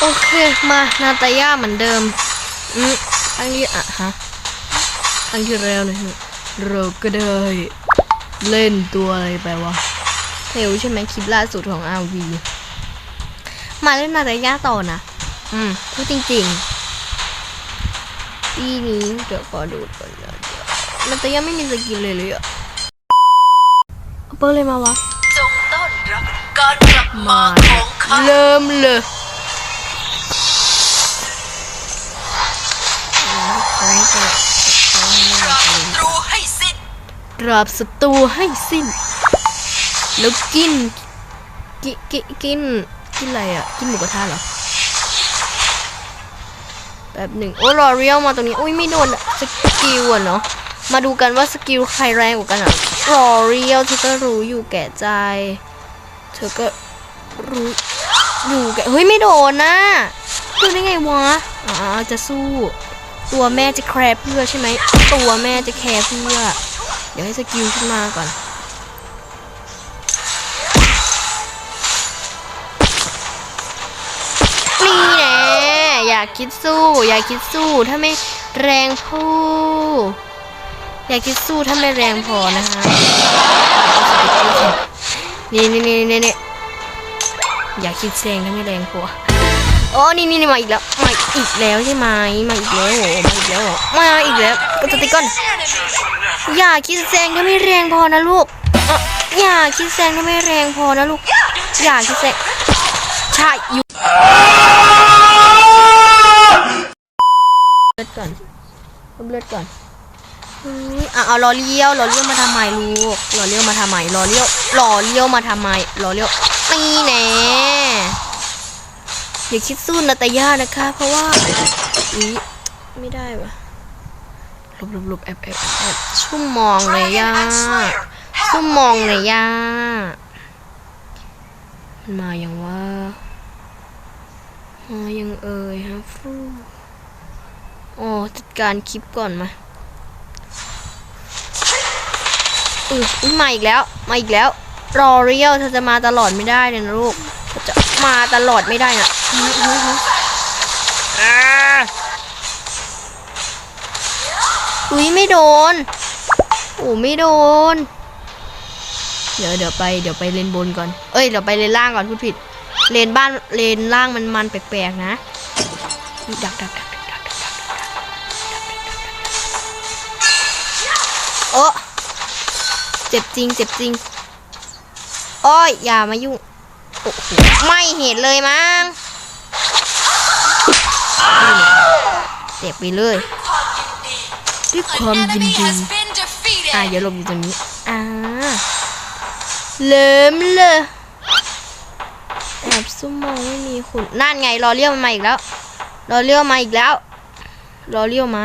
โอเคมานาตาย่าเหมือนเดิมอืมอันนี้อะฮะอันที่แล้วนะฮะเราก็ได้เล่นตัวอะไรไปวะเทลใช่ไหมคลิปล่าสุดของ RV มาเล่นนาตาย่าต่อนะอืมพูดจริงๆปีนี้เดี๋ยวก็ดูก่อนนะเดี๋ยวนาตาย่าไม่มีสกินเลยเลยอะเอาเปิดเลยมาวะจงต้อนรับการกลับมาของข้าเริ่มเลย ศัตรูให้สิ้นปราบศัตรูให้สิ้น แล้วกิน กิกิกิน กินอะไรอะ กินหมูกระทะเหรอแบบหนึ่งโอ้รอเรียวมาตรงนี้อุ้ยไม่โดนสกิลอะเนาะมาดูกันว่าสกิลใครแรงกว่ากันอะรอเรียวเธอก็รู้อยู่แก่ใจ เธอก็รู้อยู่แก่เฮ้ยไม่โดนนะดูได้ไงวะอ๋อจะสู้ ตัวแม่จะแคร์เพื่อใช่ไหมตัวแม่จะแคร์เพื่อ เดี๋ยวให้สกิลขึ้นมาก่อน นี่แน่อย่าคิดสู้ อย่าคิดสู้ถ้าไม่แรงพออย่าคิดสู้ถ้าไม่แรงพอนะคะนี่นี่นี่นี่นี่าคิดแซงถ้าไม่แรงพอ โอ้นี่นี่นี่มาอีกแล้วมาอีกแล้วใช่ไหมมาอีกแล้วโอ้มาอีกแล้วมาอีกแล้วก็จะติก่อนอย่าคิดแซงถ้าไม่แรงพอนะลูกอย่าคิดแซงถ้าไม่แรงพอนะลูกอย่าคิดแซงใช่อยู่เลือดก่อนเลือดก่อนเฮ้ยอะเอารอเลี้ยวรอเลี้ยวมาทำไมลูกรอเลี้ยวมาทำไมรอเลี้ยวรอเลี้ยวมาทำไมรอเลี้ยวนี่แน่ อย่าคิดสู้นาตาย่านะคะ เพราะว่าอีไม่ได้วะหลบหลบหลบแอบแอบแอบชุ่มมองเลยย่าชุ่มมองเลยย่ามันมาอย่างว่ามายังเอ่ยฮะฟูอ๋อจัดการคลิปก่อนมาอืออุ๊ยมาอีกแล้ว มาอีกแล้ว รอเรียวเธอจะมาตลอดไม่ได้เลยนะลูกเธอจะมาตลอดไม่ได้นะ อุ้ยไม่โดนโอ้ไม่โดน เดี๋ยวเดี๋ยวไปเดี๋ยวไปเลนบนก่อน เอ้ยเดี๋ยวไปเลนล่างก่อนพูดผิด เลนบ้านเลนล่างมันมันแปลกๆนะดักดักดักดักดักดักดักโอ้เจ็บจริงเจ็บจริงอ้ยอย่ามายุ่งโอ้โหไม่เห็นเลยมั้ง เจ็บไปเลยด้วยความยินดีอะอย่าหลบอยู่ตรงนี้อ่าเริ่มเลยแอบซุ่มมองไม่มีคุณนั่นไงรอเลี้ยวมาอีกแล้ว รอเลี้ยวมาอีกแล้ว รอเลี้ยวมา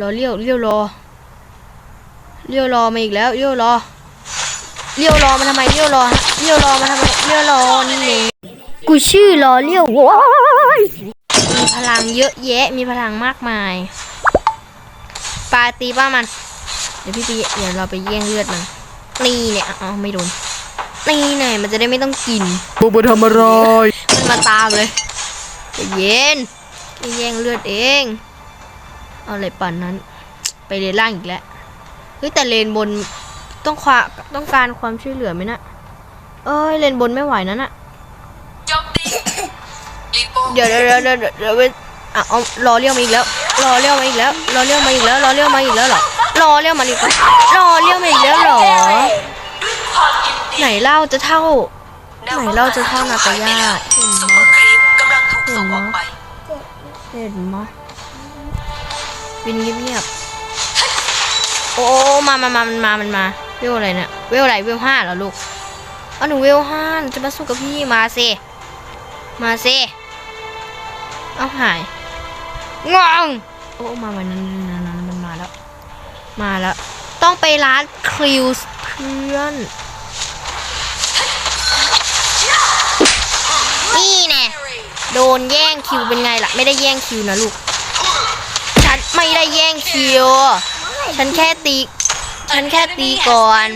รอเลี้ยวเลี้ยวรอเลี้ยวรอมาอีกแล้วเลี้ยวรอเลี้ยวรอมาทำไมเลี้ยวรอเลี้ยวรอมาทำไมเลี้ยวรอนี่เองกูชื่อรอเลี้ยวว้า ลังเยอะแยะ มีพลังมากมาย ปาตีป้ามัน เดี๋ยวพี่ไปเดี๋ยวเราไปแย่งเลือดมัน นี่เนี่ยอ๋อไม่โดน นี่เนี่ยมันจะได้ไม่ต้องกินมึงไปทำอะไรมันมาตามเลยใจเย็นแค่แย่งเลือดเอง เอาอะไรป่านนั้น ไปเลนล่างอีกแล้วเฮ้ยแต่เลนบนต้องควาต้องการความช่วยเหลือไหมนะเอ้ยเลนบนไม่ไหวนั่นอะโจมตีลิโป้ เดี๋ยวเดี๋ยวเดี๋ยวเดี๋ยวเดี๋ยวอะเอารอเลี้ยวมาอีกแล้ว รอเลี้ยวมาอีกแล้ว รอเลี้ยวมาอีกแล้ว รอเลี้ยวมาอีกแล้วหรอ รอเลี้ยวมาอีกแล้วรอเลี้ยวมาอีกแล้วหรอ ไหนเล่าจะเท่า ไหนเราจะเท่านาตาย่าเห็นมมองครีมกำลังถูกส่งออกไปเห็นไหมวินเงียบๆโอ้มามามามันมา มันมา เวลอะไรเนี่ย เวลอะไร เวลห้าเหรอลูกเอหนูเวลห้าหนูจะมาสู้กับพี่มาสิมาสิ เอาหายงงโอ้มามันนั่นนั่นนั่นมันมาแล้ว มาแล้ว ต้องไปร้านคริวส์เพื่อน นี่แน่โดนแย่งคิวเป็นไงล่ะ ไม่ได้แย่งคิวนะลูก ฉันไม่ได้แย่งคิว ฉันแค่ตี ฉันแค่ตีก่อน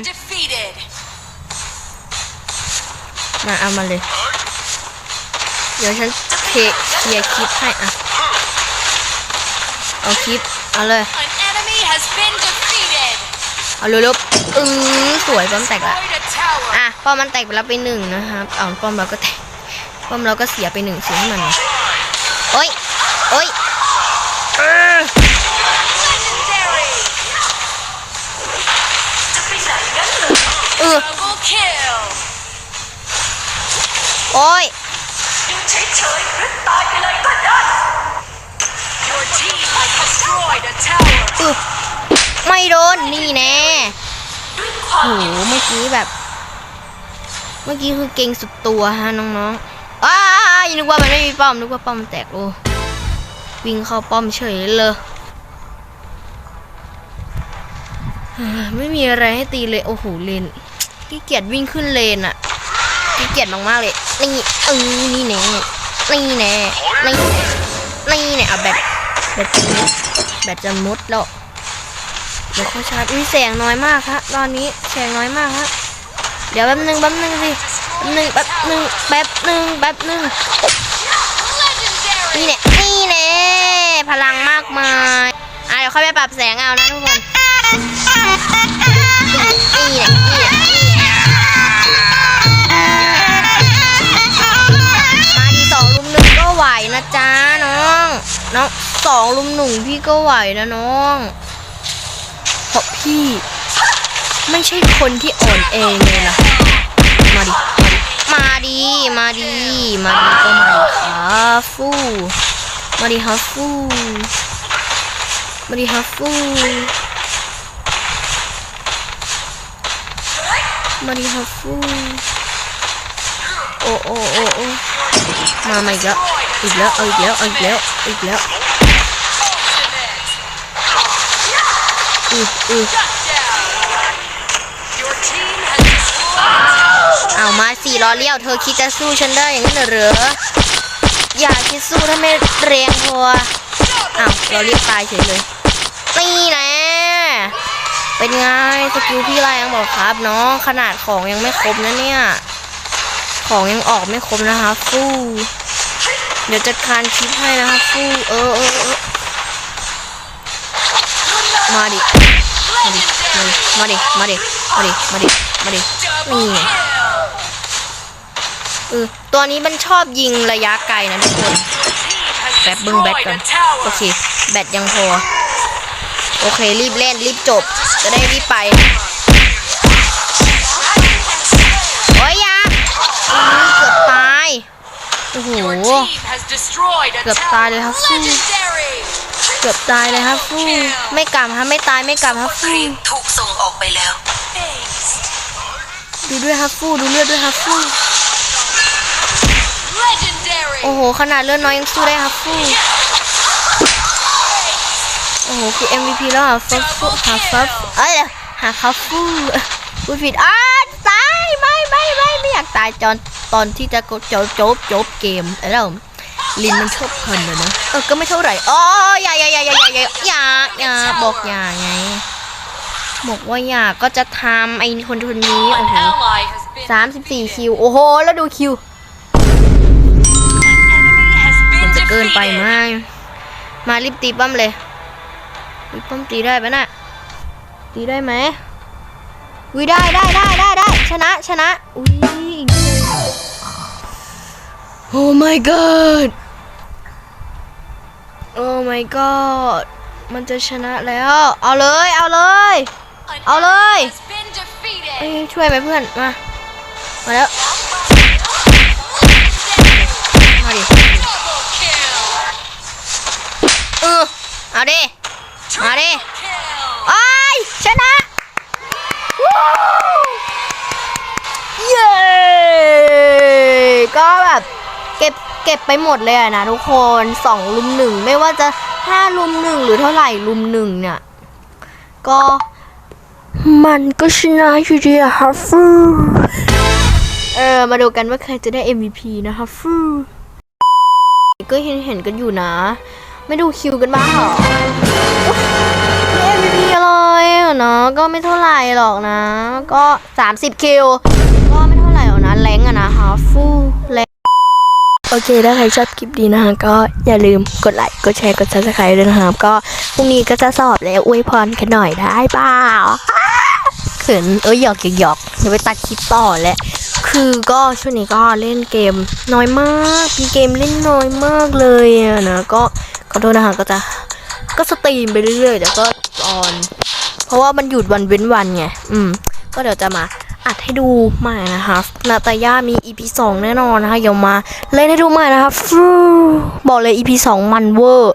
มาเอามาเลย เดี๋ยวฉัน เคเคลียร์คลิปให้อะเอาคลิปเอาเลย An enemy has been defeated. เอาเร็วๆอือสวยป้อมแตกละ Destroyed a tower. อะป้อมมันแตกไปแล้วไปหนึ่งนะครับเอาป้อมเราก็แตกป้อมเราก็เสียไปหนึ่งเสียให้มันโอ้ยโอ้ยเออ Legendary. เออ Double kill. โอ้ย Your team has destroyed a tower. อึไม่โดน นี่แน่โห เมื่อกี้แบบ เมื่อกี้คือเก่งสุดตัวฮะน้องๆอ้ายนึกว่ามันไม่มีป้อมนึกว่าป้อมมันแตกโอ้วิ่งเข้าป้อมเฉยเลยไม่มีอะไรให้ตีเลย โอ้โหเลนขี้เกียจวิ่งขึ้นเลนอะขี้เกียจมากๆเลยนี่เออนี่แน่นี่แน่นี่นี่แน่เอาแบบแบบแบบจะมุดแล้ว เดี๋ยวเขาชาร์จอุ้ยแสงน้อยมากฮะตอนนี้แสงน้อยมากฮะเดี๋ยวแป๊บนึงแป๊บนึงสิแป๊บนึงแป๊บนึงแป๊บนึงแป๊บนึง Legendary. นี่แน่นี่แน่พลังมากมายอะเดี๋ยวค่อยไปปรับแสงเอานะทุกคนนี่แน่นี่แน่นี่แน่มาดีสองลุมหนึ่งก็ไหวนะจ๊ะน้องน้องสองลุมหนึ่งพี่ก็ไหวนะน้อง ราะพี่ ไม่ใช่คนที่อ่อนแอเลยล่ะมาดิ มาดิ มาดิ มาดิ ก็มาดิครับฟูมาดิครับฟูมาดิครับฟูมาดิครับฟูโอ้โอ้โอ้โอ้มาใหม่อีกแล้วอีกแล้วเอาอีกแล้วเอาอีกแล้วเอาอีกแล้ว เอามาสี่ล้อเลี้ยว เธอคิดจะสู้ฉันได้อย่างนั้นเหรอ อย่าคิดสู้ถ้าไม่แรงพออ้าวเราเรียกตายเฉยเลยนี่นะ เป็นไงสกิลพี่แรยังบอกครับน้องขนาดของยังไม่ครบนะเนี่ย ของยังออกไม่ครบนะคะฟู่เดี๋ยวจัดการคลิปให้นะคะฟู่เออเออเออ มาดิ มาดิ มาดิ มาดิ มาดิ มาดิ Double Nè. kill. เออตัวนี้มันชอบยิงระยะไกลนะทุกคนแป๊บบึ้งแบตก่อนโอเค แบตยังพอ โอเค รีบเล่นรีบจบ จะได้รีบไปโอ้ยยาเกือบตาย โอ้โห เกือบตายเลยครับ กือบตายเลยครับฟู่ไม่กลับฮะไม่ตายไม่กลับครับฟู่ถูกส่งออกไปแล้ว Ace. ดูด้วยครับฟู่ดูเลือดด้วยครับฟู่ Legendary. โอ้โห ขนาดเลือดน้อยยังสู้ได้ครับฟู่โอ้โหคือ MVP แล้วอะฟัฟฟูหาฟัฟเอ้ยหาคัฟฟูพูดผิดอ้าตายไม่ไม่ไม่ไม่อยากตายจอนตอนที่จะจบจบจบจบเกมไอ้เรา ลินมันชอบพันเนะนะเออก็ไม่เท่าไหร่อ๋อยาอย่าอย่าอย่ายาอย่ายาบอกยาไงบอกว่าอยาก็จะทำไอ้คนคนนี้โอ้โหสามสิบสี่คิวโอ้โห แล้วดูคิว มันจะเกินไปมากมารีบตีปั้มเลยรีบป้มตีได้ปะน่ะตีได้ไหมวีได้ได้ได้ได้ได้ชนะชนะอุ้ย Oh my god โอ้ my god มันจะชนะแล้ว เอาเลย เอาเลย An Ao enemy lên. has been defeated. เอ้ยช่วยไหมเพื่อน มา มาแล้ว มาดิ Double kill. เออ เอาดิ มาดิ Kill. ไอ้ยชนะวู้เย้ ก็แบบ เก็บไปหมดเลยอะนะทุกคนสองลุมหนึ่งไม่ว่าจะห้าลุมหนึ่งหรือเท่าไหร่ลุมหนึ่งเนี่ย ก็มันก็ชนะอยู่ดีอะฮัฟฟูเออมาดูกันว่าใครจะได้ MVP นะฮัฟฟูก็เห็นเห็นกันอยู่นะ ไม่ดูคิวกันบ้างเหรอไม่ MVP เลยอะเนาะก็ไม่เท่าไหร่หรอกนะ ก็ 30 คิว ก็ไม่เท่าไหร่หรอกนะแรงอะนะฮะฟู โอเค ถ้าใครชอบคลิปนี้นะคะก็อย่าลืมกดไลค์กดแชร์กด subscribe ด้วยนะครับก็พรุ่งนี้ก็จะสอบแล้วอวยพรกันหน่อยได้เปล่าเขินเอ้ยหยอกหยอกหยอกเดี๋ยวไปตัดคลิปต่อแหละคือก็ช่วงนี้ก็เล่นเกมน้อยมากมีเกมเล่นน้อยมากเลยนะก็ขอโทษนะคะก็จะก็สตรีมไปเรื่อยๆเดี๋ยวก็ออน เพราะว่ามันหยุดวันเว้นวันไงอืมก็เดี๋ยวจะมา อัดให้ดูใหม่นะคะนาตาย่ามี EP 2 แน่นอนนะคะเดี๋ยวมาเล่นให้ดูใหม่นะคะฟูบอกเลย EP 2 มันเวอร์